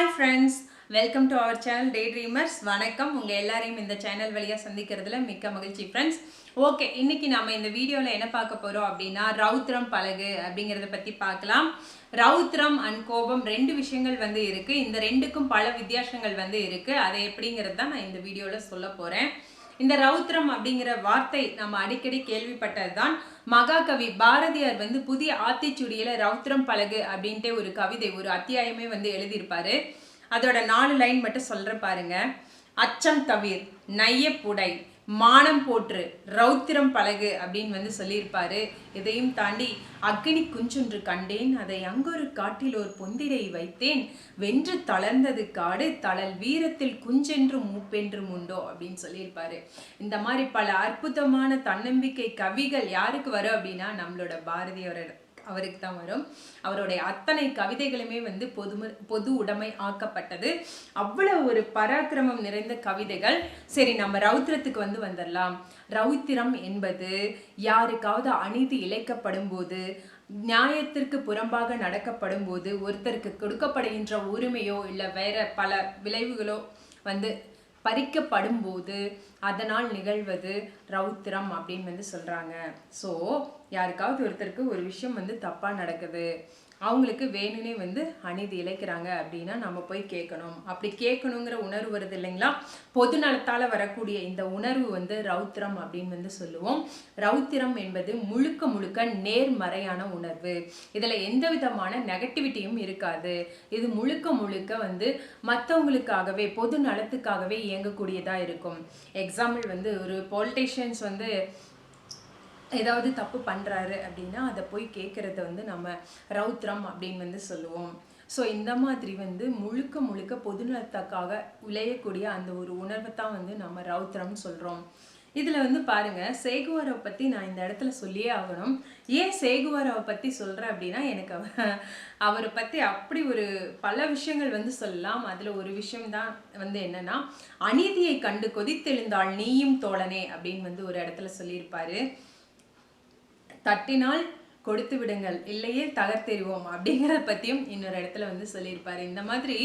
Hi friends welcome to our channel day dreamers வணக்கம். உங்கள் எல்லாரையும் இந்த சேனல் வழியாக சந்திக்கிறதுல மிக்க மகிழ்ச்சி ஃப்ரெண்ட்ஸ் ஓகே இன்னைக்கு நம்ம இந்த வீடியோவில் என்ன பார்க்க போகிறோம் அப்படின்னா ரௌத்ரம் பழகு அப்படிங்கிறத பற்றி பார்க்கலாம். ரௌத்ரம் அண்ட் கோபம் ரெண்டு விஷயங்கள் வந்து இருக்குது இந்த ரெண்டுக்கும் பல வித்தியாசங்கள் வந்து இருக்குது அதை எப்படிங்கிறது தான் நான் இந்த வீடியோவில் சொல்ல போகிறேன் இந்த ரௌத்ரம் அப்படிங்கிற வார்த்தை நம்ம அடிக்கடி கேள்விப்பட்டது தான் மகாகவி பாரதியார் வந்து புதிய ஆத்திச்சுடியில் ரௌத்ரம் பழகு அப்படின்ட்டு ஒரு கவிதை ஒரு அத்தியாயமே வந்து எழுதியிருப்பாரு. அதோட நாலு லைன் மட்டும் சொல்கிற பாருங்க. அச்சம் தவிர் நைய புடை மானம் போற்று ரௌத்திரம் பழகு அப்படின்னு வந்து சொல்லியிருப்பாரு. இதையும் தாண்டி அக்னி குஞ்சொன்று கண்டேன் அதை அங்கொரு காட்டில் ஒரு பொந்திடை வைத்தேன். வென்று தளர்ந்தது காடு தளல் வீரத்தில் குஞ்சென்றும் மூப்பென்றும் உண்டோ அப்படின்னு சொல்லியிருப்பாரு. இந்த மாதிரி பல அற்புதமான தன்னம்பிக்கை கவிகள் யாருக்கு வரும் அப்படின்னா நம்மளோட பாரதியோட அவருக்கு தான் வரும். அவருடைய அத்தனை கவிதைகளுமே வந்து பொது பொது உடைமை ஆக்கப்பட்டது. அவ்வளவு ஒரு பராக்கிரமம் நிறைந்த கவிதைகள். சரி நம்ம ரௌத்திரத்துக்கு வந்து வந்துடலாம் ரௌத்திரம் என்பது யாருக்காவது அநீதி இழைக்கப்படும் போது நியாயத்திற்கு புறம்பாக நடக்கப்படும் போது ஒருத்தருக்கு கொடுக்கப்படுகின்ற உரிமையோ இல்லை வேற பல விளைவுகளோ வந்து பறிக்கப்படும் போது அதனால் நிகழ்வது ரௌத்திரம் அப்படின்னு வந்து சொல்கிறாங்க ஸோ யாருக்காவது ஒருத்தருக்கு ஒரு விஷயம் வந்து தப்பாக நடக்குது. அவங்களுக்கு வேணும்னே வந்து அநீதி இழைக்கிறாங்க அப்படின்னா நம்ம போய் கேட்கணும். அப்படி கேட்கணுங்கிற உணர்வு வருது இல்லைங்களா? பொது நலத்தால் வரக்கூடிய இந்த உணர்வு வந்து ரௌத்திரம் அப்படின்னு வந்து சொல்லுவோம். ரௌத்திரம் என்பது முழுக்க முழுக்க நேர்மறையான உணர்வு. இதில் எந்த விதமான நெகட்டிவிட்டியும் இருக்காது. இது முழுக்க முழுக்க வந்து மற்றவங்களுக்காகவே பொது நலத்துக்காகவே இயங்கக்கூடியதாக இருக்கும். எக்ஸாம்பிள் வந்து ஒரு பொலிட்டிஷியன்ஸ் வந்து ஏதாவது தப்பு பண்ணுறாரு அப்படின்னா அதை போய் கேட்குறத வந்து நம்ம ரௌத்ரம் அப்படின்னு வந்து சொல்லுவோம். ஸோ இந்த மாதிரி வந்து முழுக்க முழுக்க பொதுநலத்துக்காக விளையக்கூடிய அந்த ஒரு உணர்வை தான் வந்து நம்ம ரௌத்ரம்னு சொல்கிறோம் இதில் வந்து பாருங்க சேகுவாரை பற்றி நான் இந்த இடத்துல சொல்லியே ஆகணும். ஏன் சேகுவாராவை பற்றி சொல்கிறேன் அப்படின்னா எனக்கு அவர் அவரை பற்றி அப்படி ஒரு பல விஷயங்கள் வந்து சொல்லலாம். அதில் ஒரு விஷயம்தான் வந்து என்னென்னா அநீதியை கண்டு கொதித்தெழுந்தாள் நீயும் தோழனே அப்படின்னு வந்து ஒரு இடத்துல சொல்லியிருப்பாரு. தட்டினால் கொடுத்து விடுங்கள். இல்லையே தகர்த்தெறிவோம் அப்படிங்கிறத பற்றியும் இன்னொரு இடத்துல வந்து சொல்லியிருப்பார். இந்த மாதிரி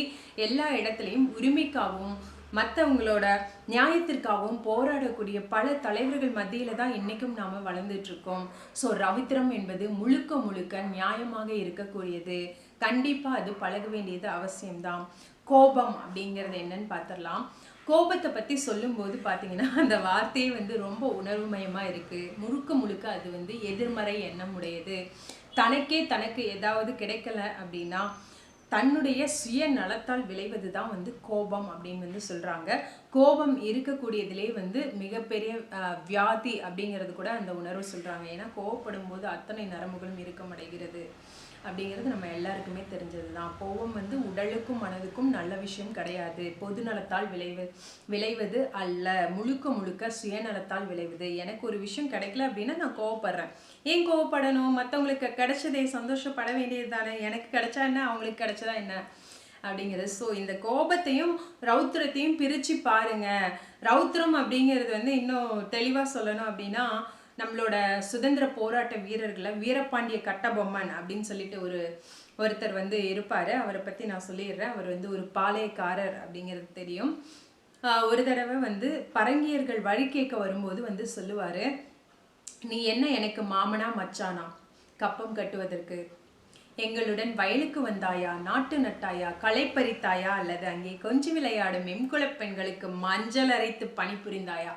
எல்லா இடத்துலையும் உரிமைக்காகவும் மற்றவங்களோட நியாயத்திற்காகவும் போராடக்கூடிய பல தலைவர்கள் மத்தியில் தான் இன்றைக்கும் நாம் வளர்ந்துட்டுருக்கோம் ஸோ ரவித்திரம் என்பது முழுக்க முழுக்க நியாயமாக இருக்கக்கூடியது. கண்டிப்பாக அது பழக வேண்டியது அவசியம்தான். கோபம் அப்படிங்கிறது என்னன்னு பார்த்துடலாம் கோபத்தை பற்றி சொல்லும்போது பார்த்தீங்கன்னா அந்த வார்த்தையே வந்து ரொம்ப உணர்வுமயமாக இருக்குது முழுக்க முழுக்க அது வந்து எதிர்மறை எண்ணம் உடையது. தனக்கே தனக்கு ஏதாவது கிடைக்கல அப்படின்னா தன்னுடைய சுய நலத்தால் விளைவது தான் வந்து கோபம் அப்படின்னு வந்து சொல்கிறாங்க கோபம் இருக்கக்கூடியதிலே வந்து மிகப்பெரிய வியாதி அப்படிங்கிறது கூட அந்த உணர்வு சொல்கிறாங்க ஏன்னா கோவப்படும் போது அத்தனை நரம்புகளும் இறுக்கமடைகிறது அப்படிங்கிறது நம்ம எல்லாருக்குமே தெரிஞ்சது தான் கோபம் வந்து உடலுக்கும் மனதுக்கும் நல்ல விஷயம் கிடையாது. பொது நலத்தால் விளைவு விளைவது அல்ல. முழுக்க முழுக்க சுயநலத்தால் விளைவது. எனக்கு ஒரு விஷயம் கிடைக்கல அப்படின்னா நான் கோவப்படுறேன். ஏன் கோவப்படணும்? மற்றவங்களுக்கு கிடைச்சதே சந்தோஷப்பட வேண்டியது தானே எனக்கு கிடைச்சா என்ன? அவங்களுக்கு கிடைச்சதா என்ன? அப்படிங்கிறது. ஸோ இந்த கோபத்தையும் ரௌத்திரத்தையும் பிரித்து பாருங்க. ரௌத்திரம் அப்படிங்கிறது வந்து இன்னும் தெளிவாக சொல்லணும் அப்படின்னா நம்மளோட சுதந்திர போராட்ட வீரர்களை வீரபாண்டிய கட்டபொம்மன் அப்படின்னு சொல்லிட்டு ஒரு ஒருத்தர் வந்து இருப்பார். அவரை பற்றி நான் சொல்லிடுறேன். அவர் வந்து ஒரு பாளையக்காரர் அப்படிங்கிறது தெரியும். ஒரு தடவை வந்து பரங்கியர்கள் வழி கேட்க வரும்போது வந்து சொல்லுவார் நீ என்ன எனக்கு மாமனா மச்சானா? கப்பம் கட்டுவதற்கு எங்களுடன் வயலுக்கு வந்தாயா? நாட்டு நட்டாயா? களை பறித்தாயா? அல்லது அங்கே கொஞ்சி விளையாடும் மெம்குலப் பெண்களுக்கு மஞ்சள் அரைத்து பணிபுரிந்தாயா?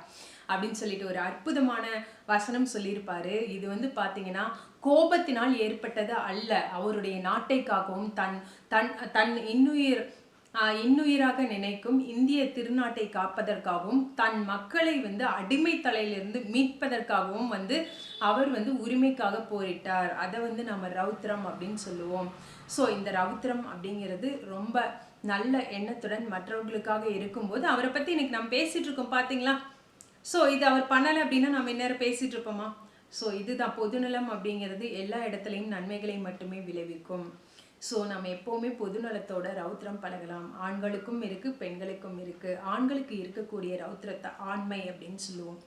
அப்படின்னு சொல்லிட்டு ஒரு அற்புதமான வசனம் சொல்லியிருப்பாரு. இது வந்து பார்த்தீங்கன்னா கோபத்தினால் ஏற்பட்டது அல்ல. அவருடைய நாட்டைக்காகவும் தன் தன் தன் இன்னுயிர் இன்னுயிராக நினைக்கும் இந்திய திருநாட்டை காப்பதற்காகவும் தன் மக்களை வந்து அடிமை தலையிலிருந்து மீட்பதற்காகவும் வந்து அவர் வந்து உரிமைக்காக போரிட்டார். அதை வந்து நம்ம ரவுத்ரம் அப்படின்னு சொல்லுவோம். ஸோ இந்த ரவுத்ரம் அப்படிங்கிறது ரொம்ப நல்ல எண்ணத்துடன் மற்றவர்களுக்காக இருக்கும்போது அவரை பற்றி இன்னைக்கு நம்ம பேசிகிட்டு இருக்கோம் பார்த்தீங்களா ஸோ இது அவர் பண்ணலை அப்படின்னா நம்ம இந்நேரம் பேசிகிட்டு இருப்போமா? ஸோ இதுதான் பொதுநலம் அப்படிங்கிறது எல்லா இடத்துலையும் நன்மைகளை மட்டுமே விளைவிக்கும். ஸோ நம்ம எப்போவுமே பொதுநலத்தோட ரௌத்திரம் பழகலாம். ஆண்களுக்கும் இருக்கு பெண்களுக்கும் இருக்கு. ஆண்களுக்கு இருக்கக்கூடிய ரௌத்திரத்தை ஆண்மை அப்படின்னு சொல்லுவோம்.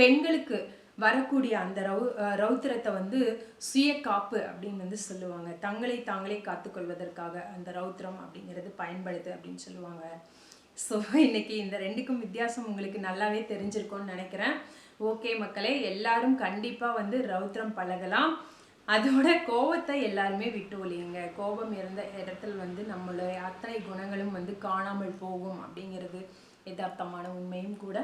பெண்களுக்கு வரக்கூடிய அந்த ரவு ரௌத்திரத்தை வந்து சுய காப்பு அப்படின்னு வந்து சொல்லுவாங்க. தங்களை தாங்களே காத்துக்கொள்வதற்காக அந்த ரௌத்திரம் அப்படிங்கிறது பயன்படுது அப்படின்னு சொல்லுவாங்க. ஸோ இன்னைக்கு இந்த ரெண்டுக்கும் வித்தியாசம் உங்களுக்கு நல்லாவே தெரிஞ்சிருக்கும்னு நினைக்கிறேன். ஓகே மக்களே எல்லாரும் கண்டிப்பாக வந்து ரௌத்திரம் பழகலாம். அதோட கோபத்தை எல்லாருமே விட்டு ஒழியுங்க. கோபம் இருந்த இடத்துல வந்து நம்மளுடைய அத்தனை குணங்களும் வந்து காணாமல் போகும் அப்படிங்கிறது யதார்த்தமான உண்மையும் கூட.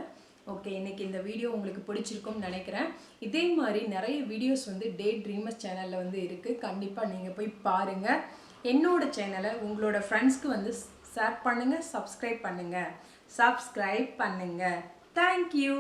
ஓகே இன்றைக்கி இந்த வீடியோ உங்களுக்கு பிடிச்சிருக்கும்னு நினைக்கிறேன். இதே மாதிரி நிறைய வீடியோஸ் வந்து டே ட்ரீமர்ஸ் சேனலில் வந்து இருக்குது கண்டிப்பாக நீங்கள் போய் பாருங்கள் என்னோடய சேனலை உங்களோட ஃப்ரெண்ட்ஸ்க்கு வந்து ஷேர் பண்ணுங்கள் சப்ஸ்கிரைப் பண்ணுங்கள் சப்ஸ்கிரைப் பண்ணுங்கள் தேங்க்யூ